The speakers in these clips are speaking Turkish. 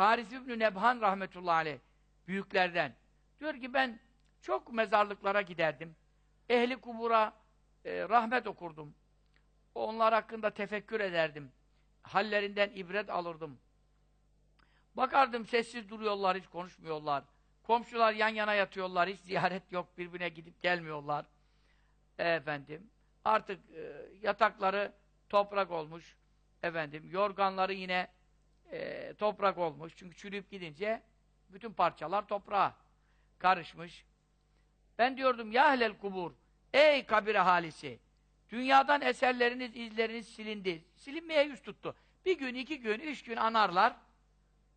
Haris İbn Nebhan rahmetullahi aleyh büyüklerden. Diyor ki ben çok mezarlıklara giderdim. Ehli kubura e, rahmet okurdum. Onlar hakkında tefekkür ederdim. Hallerinden ibret alırdım. Bakardım sessiz duruyorlar, hiç konuşmuyorlar. Komşular yan yana yatıyorlar, hiç ziyaret yok, birbirine gidip gelmiyorlar. E, efendim, artık e, yatakları toprak olmuş. Efendim, yorganları yine e, toprak olmuş. Çünkü çürüyüp gidince bütün parçalar toprağa karışmış. Ben diyordum ya ehlel kubur, ey kabir ahalisi, dünyadan eserleriniz, izleriniz silindi. Silinmeye yüz tuttu. Bir gün, iki gün, üç gün anarlar.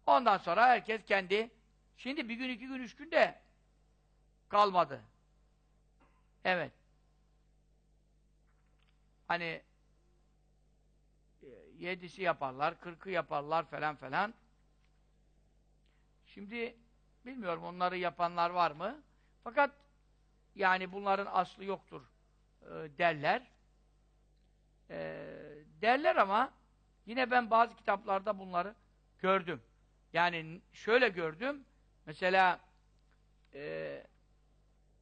Ondan sonra herkes kendi, şimdi bir gün, iki gün, üç gün de kalmadı. Evet. Hani yedisi yaparlar, kırkı yaparlar falan falan. Şimdi bilmiyorum onları yapanlar var mı? Fakat yani bunların aslı yoktur e, derler. E, derler ama yine ben bazı kitaplarda bunları gördüm. Yani şöyle gördüm. Mesela e,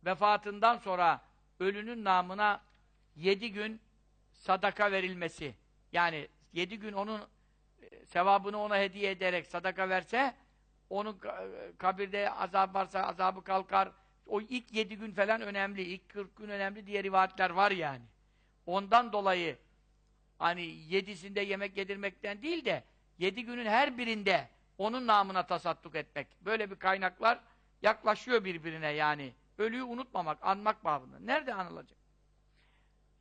vefatından sonra ölünün namına yedi gün sadaka verilmesi. Yani yedi gün onun e, sevabını ona hediye ederek sadaka verse onun kabirde azap varsa azabı kalkar. O ilk yedi gün falan önemli. ilk kırk gün önemli diye rivayetler var yani. Ondan dolayı hani yedisinde yemek yedirmekten değil de yedi günün her birinde onun namına tasadduk etmek. Böyle bir kaynaklar yaklaşıyor birbirine yani. Ölüyü unutmamak, anmak babında. Nerede anılacak?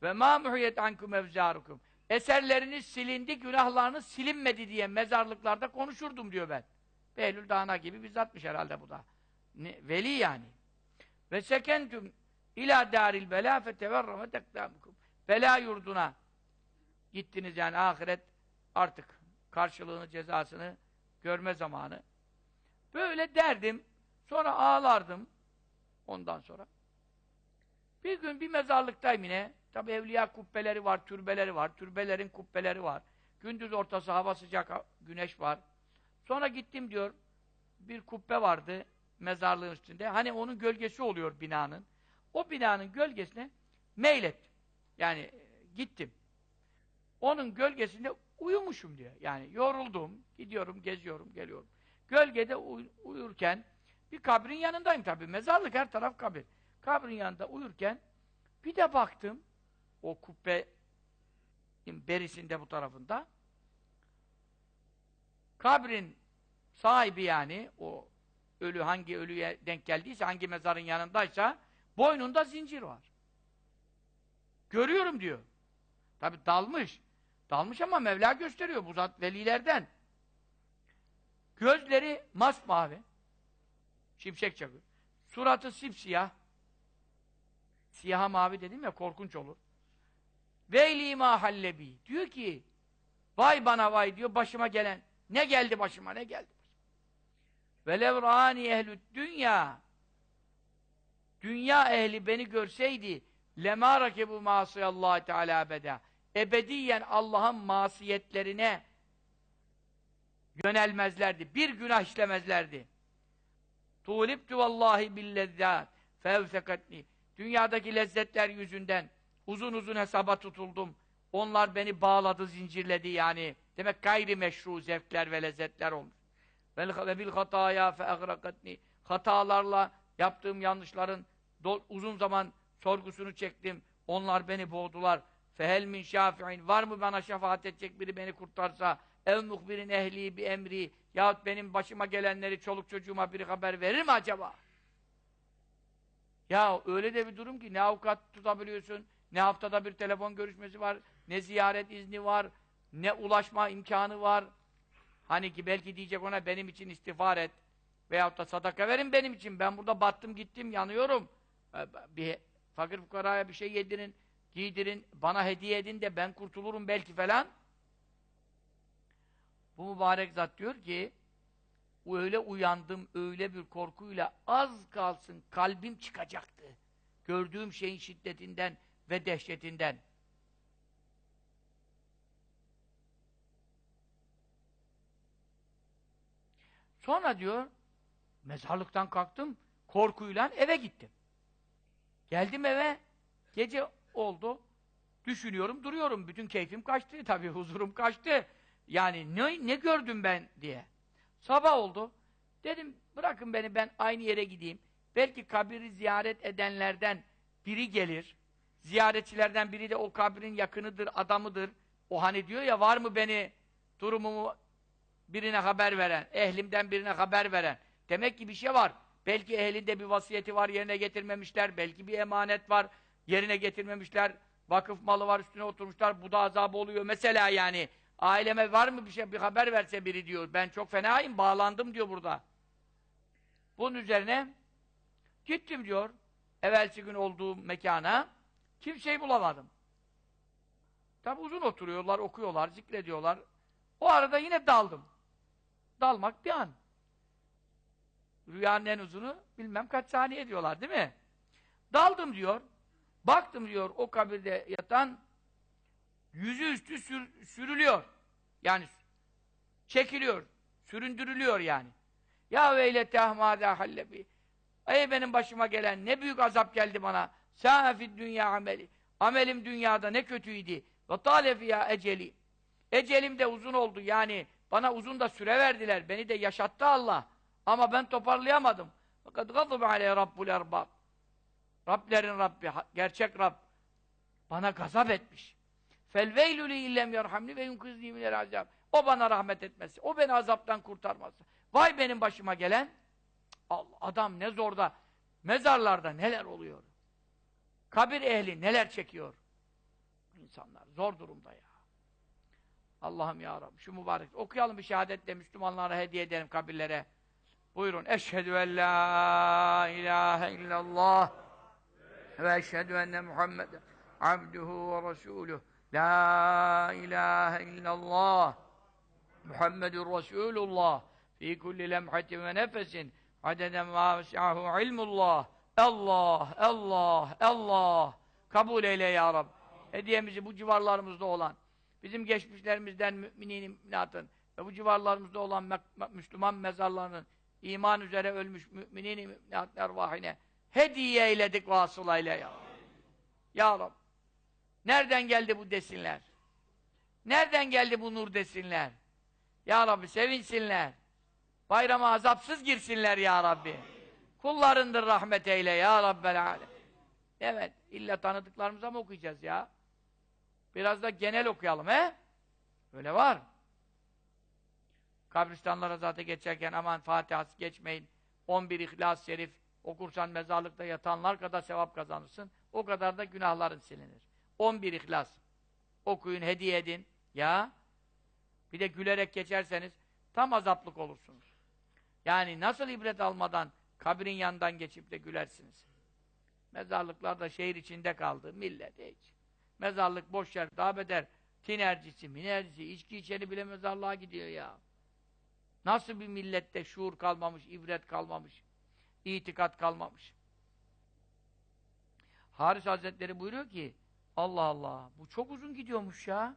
Ve ma muhiyet ankum evzarukum. Eserleriniz silindi, günahlarınız silinmedi diye mezarlıklarda konuşurdum diyor ben. Behlül Dağına gibi bizzatmış herhalde bu da. Ne, veli yani. Ve sekentüm ila daril bela feteverrame tekdamukum. Bela yurduna gittiniz yani ahiret artık karşılığını, cezasını görme zamanı. Böyle derdim. Sonra ağlardım. Ondan sonra. Bir gün bir mezarlıktayım yine. Tabi evliya kubbeleri var, türbeleri var. Türbelerin kubbeleri var. Gündüz ortası hava sıcak, güneş var. Sonra gittim diyor. Bir kubbe vardı mezarlığın üstünde. Hani onun gölgesi oluyor binanın. O binanın gölgesine meylettim. Yani e, gittim. Onun gölgesinde uyumuşum diyor. Yani yoruldum, gidiyorum, geziyorum, geliyorum. Gölgede uy uyurken bir kabrin yanındayım tabii. Mezarlık her taraf kabir. Kabrin yanında uyurken bir de baktım o kubbe berisinde bu tarafında kabrin sahibi yani o ölü hangi ölüye denk geldiyse hangi mezarın yanındaysa boynunda zincir var. Görüyorum diyor. Tabi dalmış. Dalmış ama Mevla gösteriyor bu zat velilerden. Gözleri masmavi. Şimşek çakıyor. Suratı sipsiyah. Siyaha mavi dedim ya korkunç olur. Veyli ma hallebi. Diyor ki vay bana vay diyor başıma gelen. Ne geldi başıma ne geldi. Velev rani ehlü dünya dünya ehli beni görseydi lemâ rakebu mâsıyallâhi teâlâ beda ebediyen Allah'ın masiyetlerine yönelmezlerdi. Bir günah işlemezlerdi. Tuğlibtu vallahi billezzât fevsekatni Dünyadaki lezzetler yüzünden uzun uzun hesaba tutuldum. Onlar beni bağladı, zincirledi yani. Demek gayri meşru zevkler ve lezzetler olmuş. Ve bil hataya fe agrakatni. Hatalarla yaptığım yanlışların uzun zaman sorgusunu çektim. Onlar beni boğdular. Fehel min şafi'in. Var mı bana şefaat edecek biri beni kurtarsa? Ev muhbirin ehli bir emri. Yahut benim başıma gelenleri çoluk çocuğuma biri haber verir mi acaba? Ya öyle de bir durum ki ne avukat tutabiliyorsun, ne haftada bir telefon görüşmesi var, ne ziyaret izni var, ne ulaşma imkanı var. Hani ki belki diyecek ona benim için istiğfar et. Veyahut da sadaka verin benim için. Ben burada battım gittim yanıyorum. Ee, bir fakir fukaraya bir şey yedirin, giydirin, bana hediye edin de ben kurtulurum belki falan. Bu mübarek zat diyor ki öyle uyandım, öyle bir korkuyla az kalsın kalbim çıkacaktı. Gördüğüm şeyin şiddetinden ve dehşetinden. Sonra diyor, mezarlıktan kalktım, korkuyla eve gittim. Geldim eve, gece oldu, düşünüyorum, duruyorum. Bütün keyfim kaçtı, tabii huzurum kaçtı. Yani ne, ne gördüm ben diye. Sabah oldu, dedim bırakın beni ben aynı yere gideyim. Belki kabiri ziyaret edenlerden biri gelir, ziyaretçilerden biri de o kabrin yakınıdır, adamıdır. O hani diyor ya, var mı beni, durumumu birine haber veren, ehlimden birine haber veren. Demek ki bir şey var. Belki ehlinde bir vasiyeti var, yerine getirmemişler. Belki bir emanet var, yerine getirmemişler. Vakıf malı var, üstüne oturmuşlar. Bu da azabı oluyor. Mesela yani, aileme var mı bir şey, bir haber verse biri diyor. Ben çok fenayım, bağlandım diyor burada. Bunun üzerine gittim diyor. Evvelsi gün olduğum mekana. Kimseyi bulamadım. Tabi uzun oturuyorlar, okuyorlar, zikrediyorlar. O arada yine daldım. Dalmak bir an. Rüyanın en uzunu bilmem kaç saniye diyorlar değil mi? Daldım diyor. Baktım diyor o kabirde yatan yüzü üstü sür, sürülüyor. Yani çekiliyor. Süründürülüyor yani. Ya veylete ahmâdâ hallebi. Ey benim başıma gelen ne büyük azap geldi bana. Sâfid dünya ameli. Amelim dünyada ne kötüydü. Ve tâlefiyâ eceli. Ecelim de uzun oldu yani. Bana uzun da süre verdiler. Beni de yaşattı Allah. Ama ben toparlayamadım. Fakat gazıb aleyh rabbul erbab. Rablerin Rabbi, gerçek Rab bana gazap etmiş. Felveylü li illem yerhamni ve yunkizni minel azab. O bana rahmet etmesi, o beni azaptan kurtarması. Vay benim başıma gelen. Allah, adam ne zorda, mezarlarda neler oluyor. Kabir ehli neler çekiyor. İnsanlar zor durumda ya. Allah'ım ya Rabbi şu mübarek. Okuyalım bir şehadetle Müslümanlara hediye edelim kabirlere. Buyurun. Eşhedü en la ilahe illallah ve eşhedü enne Muhammeden abduhu ve resuluh. La ilahe illallah Muhammedun Resulullah fi kulli lemhatin ve nefesin adeden ma vesi'ahu ilmullah Allah, Allah, Allah kabul eyle ya Rabbi. Hediyemizi bu civarlarımızda olan bizim geçmişlerimizden müminin müminatın ve bu civarlarımızda olan Müslüman mezarlarının iman üzere ölmüş müminin müminat ervahine hediye eyledik vasıla ile ya. Ya Rab. Nereden geldi bu desinler? Nereden geldi bu nur desinler? Ya Rabbi sevinsinler. Bayrama azapsız girsinler ya Rabbi. Kullarındır rahmet eyle ya Rabbel alem. Evet, illa tanıdıklarımıza mı okuyacağız ya? Biraz da genel okuyalım he? Öyle var. Kabristanlara zaten geçerken aman Fatiha'sı geçmeyin. 11 İhlas-ı Şerif okursan mezarlıkta yatanlar kadar sevap kazanırsın. O kadar da günahların silinir. 11 İhlas. Okuyun, hediye edin. Ya. Bir de gülerek geçerseniz tam azaplık olursunuz. Yani nasıl ibret almadan kabrin yanından geçip de gülersiniz. Mezarlıklar da şehir içinde kaldı. Millet hiç. Mezarlık boş yer, daha beter. Tinercisi, minercisi, içki içeni bile mezarlığa gidiyor ya. Nasıl bir millette şuur kalmamış, ibret kalmamış, itikat kalmamış. Haris Hazretleri buyuruyor ki, Allah Allah, bu çok uzun gidiyormuş ya.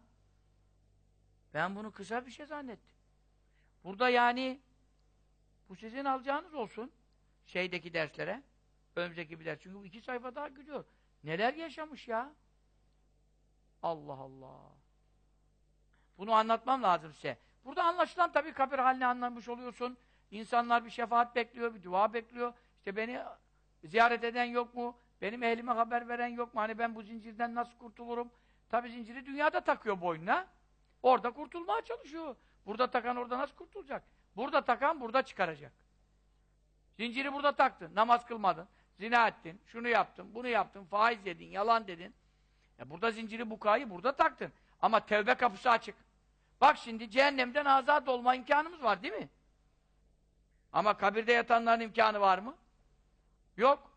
Ben bunu kısa bir şey zannettim. Burada yani, bu sizin alacağınız olsun, şeydeki derslere, önümüzdeki bir ders. Çünkü bu iki sayfa daha gidiyor. Neler yaşamış ya? Allah Allah. Bunu anlatmam lazım size. Burada anlaşılan tabii kabir halini anlamış oluyorsun. İnsanlar bir şefaat bekliyor, bir dua bekliyor. İşte beni ziyaret eden yok mu? Benim ehlime haber veren yok mu? Hani ben bu zincirden nasıl kurtulurum? Tabii zinciri dünyada takıyor boynuna. Orada kurtulmaya çalışıyor. Burada takan orada nasıl kurtulacak? Burada takan burada çıkaracak. Zinciri burada taktın, namaz kılmadın, zina ettin, şunu yaptın, bunu yaptın, faiz yedin, yalan dedin. Ya burada zinciri bukayı burada taktın. Ama tevbe kapısı açık. Bak şimdi cehennemden azat olma imkanımız var değil mi? Ama kabirde yatanların imkanı var mı? Yok.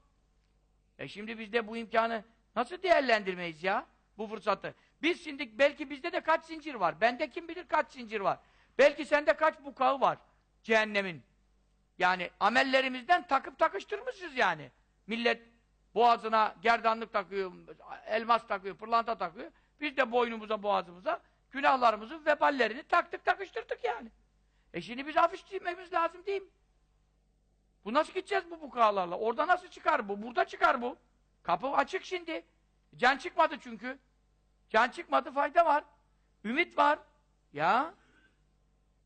E şimdi biz de bu imkanı nasıl değerlendirmeyiz ya? Bu fırsatı. Biz şimdi belki bizde de kaç zincir var. Bende kim bilir kaç zincir var. Belki sende kaç bukağı var cehennemin. Yani amellerimizden takıp takıştırmışız yani. Millet boğazına gerdanlık takıyor, elmas takıyor, pırlanta takıyor. Biz de boynumuza, boğazımıza günahlarımızın veballerini taktık takıştırdık yani. E şimdi biz hafif çizmemiz lazım değil mi? Bu nasıl gideceğiz bu bukalarla? Orada nasıl çıkar bu? Burada çıkar bu. Kapı açık şimdi. Can çıkmadı çünkü. Can çıkmadı, fayda var. Ümit var. Ya